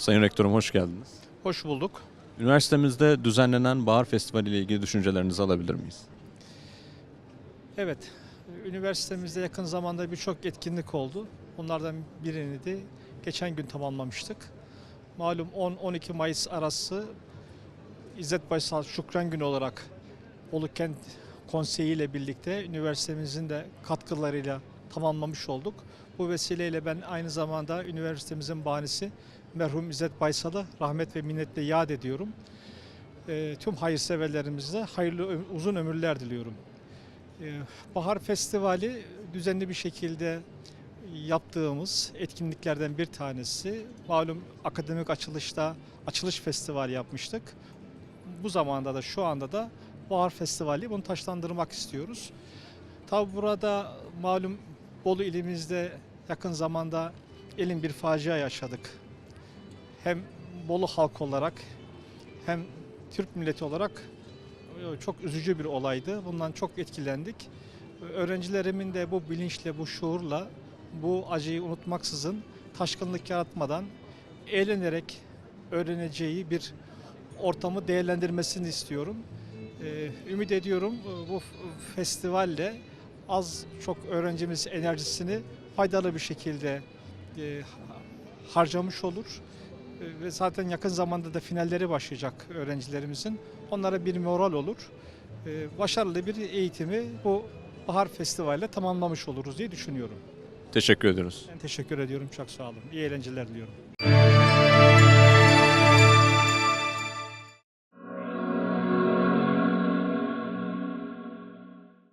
Sayın Rektörüm hoş geldiniz. Hoş bulduk. Üniversitemizde düzenlenen Bahar Festivali ile ilgili düşüncelerinizi alabilir miyiz? Evet, üniversitemizde yakın zamanda birçok etkinlik oldu. Bunlardan birini de geçen gün tamamlamıştık. Malum 10-12 Mayıs arası İzzet Baysal Şükran Günü olarak Bolu Kent Konseyi ile birlikte üniversitemizin de katkılarıyla tamamlamış olduk. Bu vesileyle ben aynı zamanda üniversitemizin bahanesi merhum İzzet Baysal'ı rahmet ve minnetle yad ediyorum. Eee, tüm hayırseverlerimize hayırlı uzun ömürler diliyorum. Ee, Bahar Festivali düzenli bir şekilde yaptığımız etkinliklerden bir tanesi. Malum akademik açılışta açılış festivali yapmıştık. Bu zamanda da şu anda da Bahar Festivali bunu taşlandırmak istiyoruz. Tabi burada malum Bolu ilimizde yakın zamanda elin bir facia yaşadık. Hem Bolu halk olarak hem Türk milleti olarak çok üzücü bir olaydı. Bundan çok etkilendik. Öğrencilerimin de bu bilinçle, bu şuurla bu acıyı unutmaksızın taşkınlık yaratmadan eğlenerek öğreneceği bir ortamı değerlendirmesini istiyorum. Ee, Ümit ediyorum bu festivalle az çok öğrencimiz enerjisini faydalı bir şekilde e, harcamış olur. E, Ve zaten yakın zamanda da finalleri başlayacak öğrencilerimizin. Onlara bir moral olur. E, Başarılı bir eğitimi bu Bahar Festivali'yle tamamlamış oluruz diye düşünüyorum. Teşekkür ediyoruz. Ben teşekkür ediyorum. Çok sağ olun. İyi eğlenceler diliyorum.